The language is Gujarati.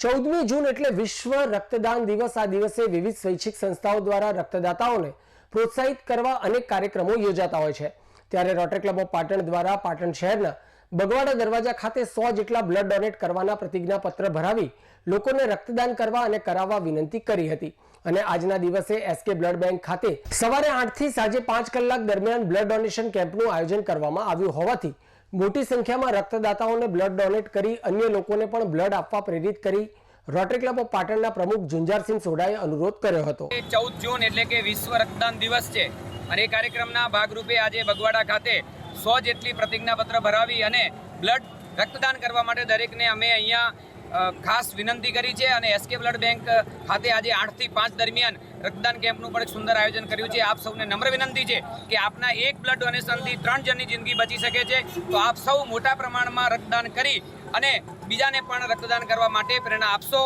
ચૌદમી જૂન એટલે વિશ્વ રક્તદાન દિવસ. આ દિવસે વિવિધ સ્વૈચ્છિક સંસ્થાઓ દ્વારા રક્તદાતાઓને પ્રોત્સાહિત કરવા અનેક કાર્યક્રમો યોજાતા હોય છે. ત્યારે રોટરી ક્લબ ઓફ પાટણ દ્વારા પાટણ શહેરના બગવાડા દરવાજા ખાતે સો જેટલા બ્લડ ડોનેટ કરવાના પ્રતિજ્ઞાપત્ર ભરાવી લોકોને રક્તદાન કરવા અને કરાવવા વિનંતી કરી હતી. અને આજના દિવસે એસકે બ્લડ બેંક ખાતે સવારે આઠથી સાંજે પાંચ કલાક દરમિયાન બ્લડ ડોનેશન કેમ્પનું આયોજન કરવામાં આવ્યું હોવાથી મોટી સંખ્યામાં રક્તદાતાઓને બ્લડ ડોનેટ કરી અન્ય લોકોને પણ બ્લડ આપવા પ્રેરિત કરી રોટરી ક્લબ ઓફ પાટણના પ્રમુખ ઝુંઝારસિંહ સોઢાએ અનુરોધ કર્યો હતો. ચૌદ જૂન એટલે કે વિશ્વ રક્તદાન દિવસ છે. અને એ કાર્યક્રમના ભાગરૂપે આજે બગવાડા ખાતે સો જેટલી પ્રતિજ્ઞાપત્ર ભરાવી અને બ્લડ રક્તદાન કરવા માટે દરેકને અમે અહીંયા ખાસ વિનંતી કરી છે અને એસકે બ્લડ બેંક ખાતે આજે આઠથી પાંચ દરમિયાન રક્તદાન કેમ્પનું પણ સુંદર આયોજન કર્યું છે. આપ સૌને નમ્ર વિનંતી છે કે આપના એક બ્લડ ડોનેશનથી ત્રણ જણની જિંદગી બચી શકે છે. તો આપ સૌ મોટા પ્રમાણમાં રક્તદાન કરી અને બીજાને પણ રક્તદાન કરવા માટે પ્રેરણા આપશો.